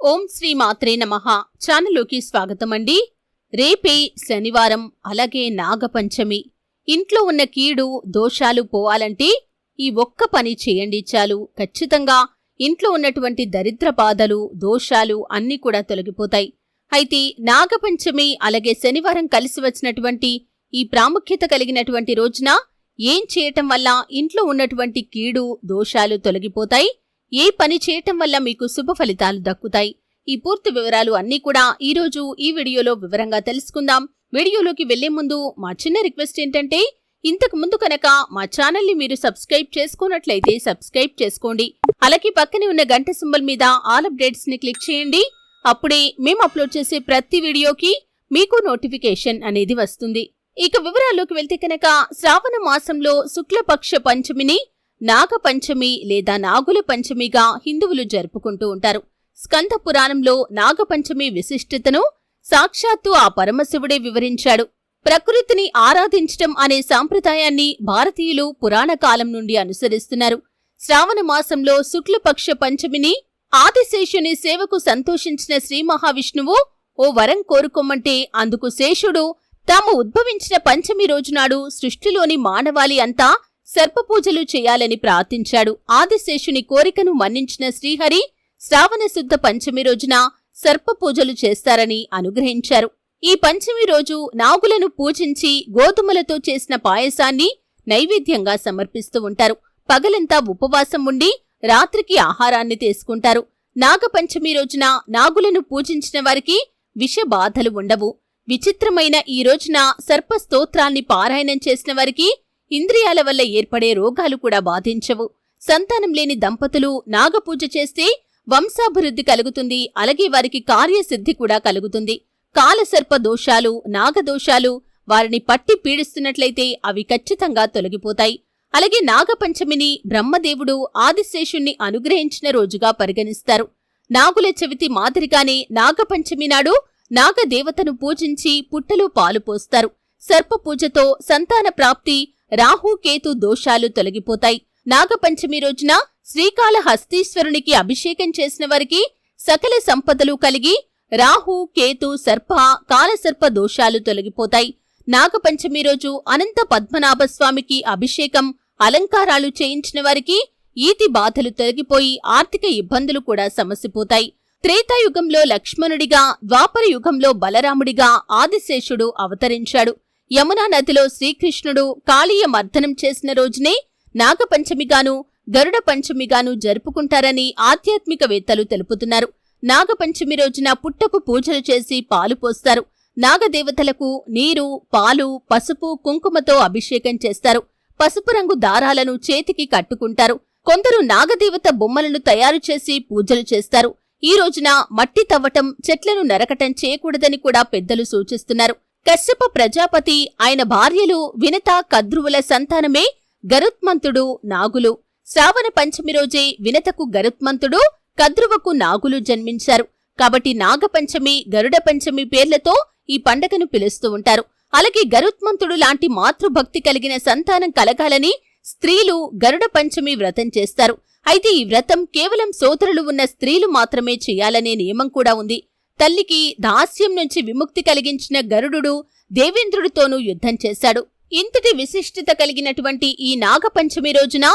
ఓం శ్రీ మాత్రే నమః. ఛానల్లోకి స్వాగతం అండి రేపే శనివారం అలాగే నాగపంచమి. ఇంట్లో ఉన్న కీడు దోషాలు పోవాలంటే ఈ ఒక్క పని చేయండి చాలు. ఖచ్చితంగా ఇంట్లో ఉన్నటువంటి దరిద్ర బాధలు దోషాలు అన్నీ కూడా తొలగిపోతాయి. అయితే నాగపంచమి అలాగే శనివారం కలిసి వచ్చినటువంటి ఈ ప్రాముఖ్యత కలిగినటువంటి రోజున ఏం చేయటం వల్ల ఇంట్లో ఉన్నటువంటి కీడు దోషాలు తొలగిపోతాయి? ఏ పని చేయటం వల్ల మీకు శుభ ఫలితాలు దక్కుతాయి? ఈ పూర్తి వివరాలు అన్నీ కూడా ఈరోజు ఈ వీడియోలో వివరంగా తెలుసుకుందాం. వీడియోలోకి వెళ్ళే ముందు మా చిన్న రిక్వెస్ట్ ఏంటంటే ఇంతకు ముందు కనుక మా ఛానల్ని మీరు సబ్స్క్రైబ్ చేసుకున్నట్లయితే సబ్స్క్రైబ్ చేసుకోండి. అలాగే పక్కనే ఉన్న గంట సింబల్ మీద ఆల్ అప్డేట్స్ని క్లిక్ చేయండి. అప్పుడే మేము అప్లోడ్ చేసే ప్రతి వీడియోకి మీకు నోటిఫికేషన్ అనేది వస్తుంది. ఇక వివరాల్లోకి వెళ్తే కనుక శ్రావణ మాసంలో శుక్లపక్ష పంచమిని నాగపంచమి లేదా నాగుల పంచమిగా హిందువులు జరుపుకుంటూ ఉంటారు. స్కంద పురాణంలో నాగపంచమి విశిష్టతను సాక్షాత్తు ఆ పరమశివుడే వివరించాడు. ప్రకృతిని ఆరాధించటం అనే సాంప్రదాయాన్ని భారతీయులు పురాణ కాలం నుండి అనుసరిస్తున్నారు. శ్రావణ మాసంలో శుక్లపక్ష పంచమిని ఆదిశేషుని సేవకు సంతోషించిన శ్రీ మహావిష్ణువు ఓ వరం కోరుకోమంటే అందుకు శేషుడు తాము ఉద్భవించిన పంచమి రోజునాడు సృష్టిలోని మానవాళి అంతా సర్పపూజలు చేయాలని ప్రార్థించాడు. ఆదిశేషుని కోరికను మన్నించిన శ్రీహరి శ్రావణ శుద్ధ పంచమి రోజున సర్పపూజలు చేస్తారని అనుగ్రహించారు. ఈ పంచమి రోజు నాగులను పూజించి గోధుమలతో చేసిన పాయసాన్ని నైవేద్యంగా సమర్పిస్తూ ఉంటారు. పగలంతా ఉపవాసం ఉండి రాత్రికి ఆహారాన్ని తీసుకుంటారు. నాగపంచమి రోజున నాగులను పూజించిన వారికి విష బాధలు ఉండవు. విచిత్రమైన ఈ రోజున సర్ప స్తోత్రాన్ని పారాయణం చేసిన వారికి ఇంద్రియాల వల్ల ఏర్పడే రోగాలు కూడా బాధించవు. సంతానం లేని దంపతులు నాగపూజ చేస్తే వంశాభివృద్ధి కలుగుతుంది. అలాగే వారికి కార్యసిద్ధి కూడా కలుగుతుంది. కాలసర్ప దోషాలు నాగదోషాలు వారిని పట్టి పీడిస్తున్నట్లయితే అవి ఖచ్చితంగా తొలగిపోతాయి. అలాగే నాగపంచమిని బ్రహ్మదేవుడు ఆదిశేషుణ్ణి అనుగ్రహించిన రోజుగా పరిగణిస్తారు. నాగుల చవితి మాదిరిగానే నాగపంచమి నాడు నాగదేవతను పూజించి పుట్టలో పాలు పోస్తారు. సర్ప పూజతో సంతాన ప్రాప్తి రాహు కేతు దోషాలు తొలగిపోతాయి. నాగపంచమి రోజున శ్రీకాళహస్తీశ్వరునికి అభిషేకం చేసిన వారికి సకల సంపదలు కలిగి రాహు కేతు సర్ప కాలసర్ప దోషాలు తొలగిపోతాయి. నాగపంచమి రోజు అనంత పద్మనాభస్వామికి అభిషేకం అలంకారాలు చేయించిన వారికి ఈతి బాధలు తొలగిపోయి ఆర్థిక ఇబ్బందులు కూడా సమసిపోతాయి. త్రేతాయుగంలో లక్ష్మణుడిగా ద్వాపర యుగంలో బలరాముడిగా ఆదిశేషుడు అవతరించాడు. యమునా నదిలో శ్రీకృష్ణుడు కాళీయ మర్దనం చేసిన రోజునే నాగపంచమిగాను గరుడ పంచమిగాను జరుపుకుంటారని ఆధ్యాత్మికవేత్తలు తెలుపుతున్నారు. నాగపంచమి రోజున పుట్టకు పూజలు చేసి పాలు పోస్తారు. నాగదేవతలకు నీరు పాలు పసుపు కుంకుమతో అభిషేకం చేస్తారు. పసుపు రంగు దారాలను చేతికి కట్టుకుంటారు. కొందరు నాగదేవత బొమ్మలను తయారు చేసి పూజలు చేస్తారు. ఈ రోజున మట్టి తవ్వటం చెట్లను నరకటం చేయకూడదని కూడా పెద్దలు సూచిస్తున్నారు. కశ్యప ప్రజాపతి ఆయన భార్యలు వినత కద్రువుల సంతానమే గరుత్మంతుడు నాగులు. శ్రావణ పంచమి రోజే వినతకు గరుత్మంతుడు కద్రువకు నాగులు జన్మించారు. కాబట్టి నాగపంచమి గరుడ పంచమి పేర్లతో ఈ పండగను పిలుస్తూ ఉంటారు. అలాగే గరుత్మంతుడు లాంటి మాతృభక్తి కలిగిన సంతానం కలగాలని స్త్రీలు గరుడ పంచమి వ్రతం చేస్తారు. అయితే ఈ వ్రతం కేవలం సోదరులు ఉన్న స్త్రీలు మాత్రమే చేయాలనే నియమం కూడా ఉంది. తల్లికి దాస్యం నుంచి విముక్తి కలిగించిన గరుడు దేవేంద్రుడితోనూ యుద్ధం చేశాడు. ఇంతటి విశిష్టత కలిగినటువంటి ఈ నాగపంచమి రోజున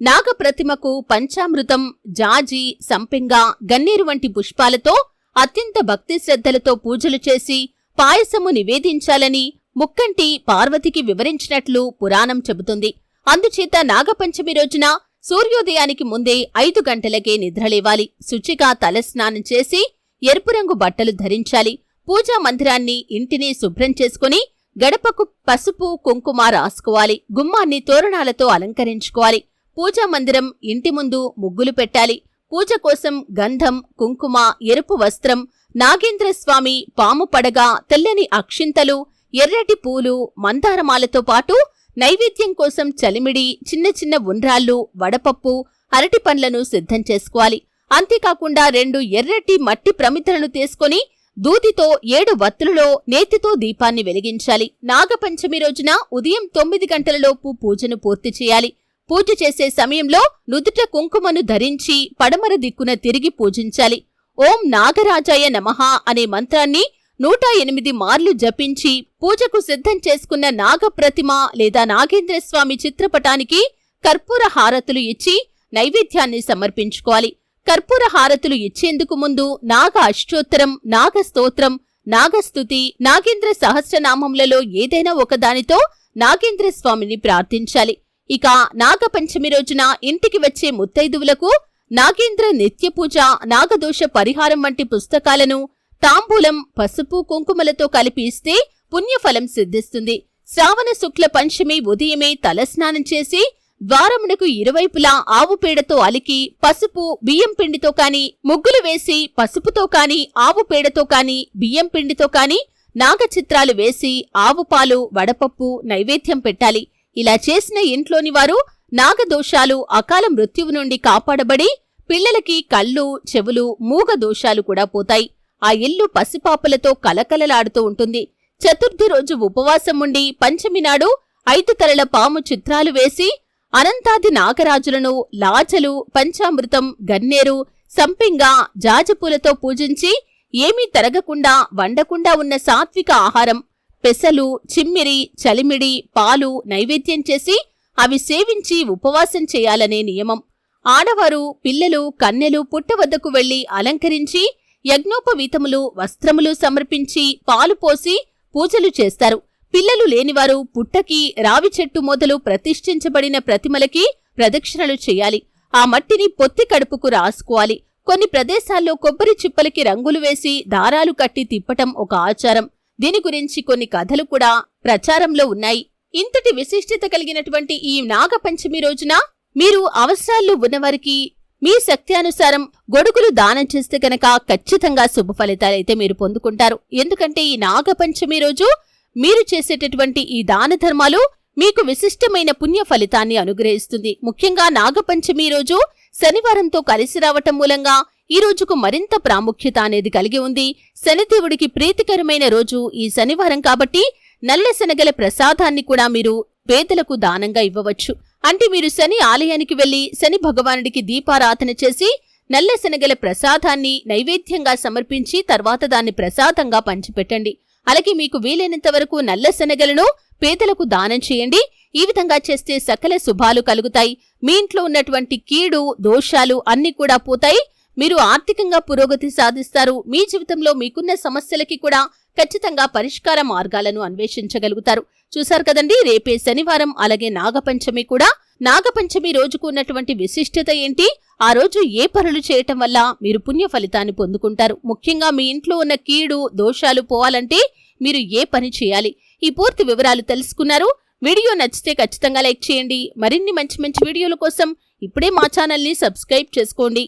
నాగప్రతిమకు పంచామృతం జాజి సంపింగ గన్నేరు వంటి పుష్పాలతో అత్యంత భక్తి శ్రద్ధలతో పూజలు చేసి పాయసము నివేదించాలని ముక్కంటి పార్వతికి వివరించినట్లు పురాణం చెబుతుంది. అందుచేత నాగపంచమి రోజున సూర్యోదయానికి ముందే ఐదు గంటలకే నిద్రలేవాలి. శుచిగా తలస్నానం చేసి ఎరుపు రంగు బట్టలు ధరించాలి. పూజా మందిరాన్ని ఇంటిని శుభ్రం చేసుకుని గడపకు పసుపు కుంకుమ రాసుకోవాలి. గుమ్మాన్ని తోరణాలతో అలంకరించుకోవాలి. పూజా మందిరం ఇంటి ముందు ముగ్గులు పెట్టాలి. పూజ కోసం గంధం కుంకుమ ఎరుపు వస్త్రం నాగేంద్రస్వామి పాము పడగ తెల్లని అక్షింతలు ఎర్రటి పూలు మందారమాలతో పాటు నైవేద్యం కోసం చలిమిడి చిన్న చిన్న ఉండ్రాళ్ళు వడపప్పు అరటి పండ్లను సిద్ధం చేసుకోవాలి. అంతేకాకుండా రెండు ఎర్రటి మట్టి ప్రమితలను తీసుకొని దూదితో ఏడు వత్తులలో నేతితో దీపాన్ని వెలిగించాలి. నాగపంచమి రోజున ఉదయం తొమ్మిది గంటలలోపు పూజను పూర్తి చేయాలి. పూజ చేసే సమయంలో నుదుట కుంకుమను ధరించి పడమర దిక్కున తిరిగి పూజించాలి. ఓం నాగరాజాయ నమః అనే మంత్రాన్ని నూట ఎనిమిది మార్లు జపించి పూజకు సిద్ధం చేసుకున్న నాగప్రతిమ లేదా నాగేంద్రస్వామి చిత్రపటానికి కర్పూర హారతులు ఇచ్చి నైవేద్యాన్ని సమర్పించుకోవాలి. కర్పూర హారతులు ఇచ్చేందుకు ముందు నాగ అష్టోత్తరం నాగస్తోత్రం నాగస్తుతి నాగేంద్ర సహస్రనామంలలో ఏదైనా ఒకదానితో నాగేంద్ర స్వామిని ప్రార్థించాలి. ఇక నాగపంచమి రోజున ఇంటికి వచ్చే ముత్తైదువులకు నాగేంద్ర నిత్యపూజ నాగదోష పరిహారం వంటి పుస్తకాలను తాంబూలం పసుపు కుంకుమలతో కలిపి ఇస్తే పుణ్యఫలం సిద్ధిస్తుంది. శ్రావణ శుక్ల పంచమి ఉదయమే తలస్నానం చేసి ద్వారమునకు ఇరువైపులా ఆవు పేడతో అలికి పసుపు బియ్యం పిండితో కాని ముగ్గులు వేసి పసుపుతో కాని ఆవు పేడతో కాని బియ్యం పిండితో కాని నాగ చిత్రాలు వేసి ఆవు పాలు వడపప్పు నైవేద్యం పెట్టాలి. ఇలా చేసిన ఇంట్లోని వారు నాగదోషాలు అకాల మృత్యువు నుండి కాపాడబడి పిల్లలకి కళ్ళు చెవులు మూగ దోషాలు కూడా పోతాయి. ఆ ఇల్లు పసిపాపలతో కలకలలాడుతూ ఉంటుంది. చతుర్థి రోజు ఉపవాసం ఉండి పంచమి నాడు ఐదు తలల పాము చిత్రాలు వేసి అనంతాది నాగరాజులను లాజలు పంచామృతం గన్నేరు సంపింగ జాజపూలతో పూజించి ఏమీ తరగకుండా వండకుండా ఉన్న సాత్విక ఆహారం పెసలు చిమ్మిరి చలిమిడి పాలు నైవేద్యం చేసి అవి సేవించి ఉపవాసం చేయాలనే నియమం. ఆడవారు పిల్లలు కన్నెలు పుట్ట వద్దకు వెళ్ళి అలంకరించి యజ్ఞోపవీతములు వస్త్రములు సమర్పించి పాలు పోసి పూజలు చేస్తారు. పిల్లలు లేనివారు పుట్టకి రావి చెట్టు మొదలు ప్రతిష్ఠించబడిన ప్రతిమలకి ప్రదక్షిణలు చేయాలి. ఆ మట్టిని పొత్తి కడుపుకు రాసుకోవాలి. కొన్ని ప్రదేశాల్లో కొబ్బరి చిప్పలకి రంగులు వేసి దారాలు కట్టి తిప్పటం ఒక ఆచారం. దీని గురించి కొన్ని కథలు కూడా ప్రచారంలో ఉన్నాయి. ఇంతటి విశిష్టత కలిగినటువంటి ఈ నాగపంచమి రోజున మీరు అవసరాల్లో ఉన్నవారికి మీ శక్త్యానుసారం గొడుగులు దానం చేస్తే గనక ఖచ్చితంగా శుభ ఫలితాలైతే మీరు పొందుకుంటారు. ఎందుకంటే ఈ నాగపంచమి రోజు మీరు చేసేటటువంటి ఈ దాన ధర్మాలు మీకు విశిష్టమైన పుణ్య ఫలితాన్ని అనుగ్రహిస్తుంది. ముఖ్యంగా నాగపంచమి రోజు శనివారంతో కలిసి రావటం మూలంగా ఈ రోజుకు మరింత ప్రాముఖ్యత అనేది కలిగి ఉంది. శనిదేవుడికి ప్రీతికరమైన రోజు ఈ శనివారం కాబట్టి నల్ల శనగల ప్రసాదాన్ని కూడా మీరు పేదలకు దానంగా ఇవ్వవచ్చు. అంటే మీరు శని ఆలయానికి వెళ్ళి శని భగవానుడికి దీపారాధన చేసి నల్ల శనగల ప్రసాదాన్ని నైవేద్యంగా సమర్పించి తర్వాత దాన్ని ప్రసాదంగా పంచిపెట్టండి. అలాగే మీకు వీలైనంత వరకు నల్ల శనగలను పేదలకు దానం చేయండి. ఈ విధంగా చేస్తే సకల శుభాలు కలుగుతాయి. మీ ఇంట్లో ఉన్నటువంటి కీడు దోషాలు అన్ని కూడా పోతాయి. మీరు ఆర్థికంగా పురోగతి సాధిస్తారు. మీ జీవితంలో మీకున్న సమస్యలకి కూడా ఖచ్చితంగా పరిష్కార మార్గాలను అన్వేషించగలుగుతారు. చూశారు కదండి రేపే శనివారం అలాగే నాగపంచమి కూడా. నాగపంచమి రోజుకు ఉన్నటువంటి విశిష్టత ఏంటి? ఆ రోజు ఏ పనులు చేయటం వల్ల మీరు పుణ్య ఫలితాన్ని పొందుకుంటారు? ముఖ్యంగా మీ ఇంట్లో ఉన్న కీడు దోషాలు పోవాలంటే మీరు ఏ పని చేయాలి? ఈ పూర్తి వివరాలు తెలుసుకున్నారు. వీడియో నచ్చితే ఖచ్చితంగా లైక్ చేయండి. మరిన్ని మంచి మంచి వీడియోల కోసం ఇప్పుడే మా ఛానల్ని సబ్స్క్రైబ్ చేసుకోండి.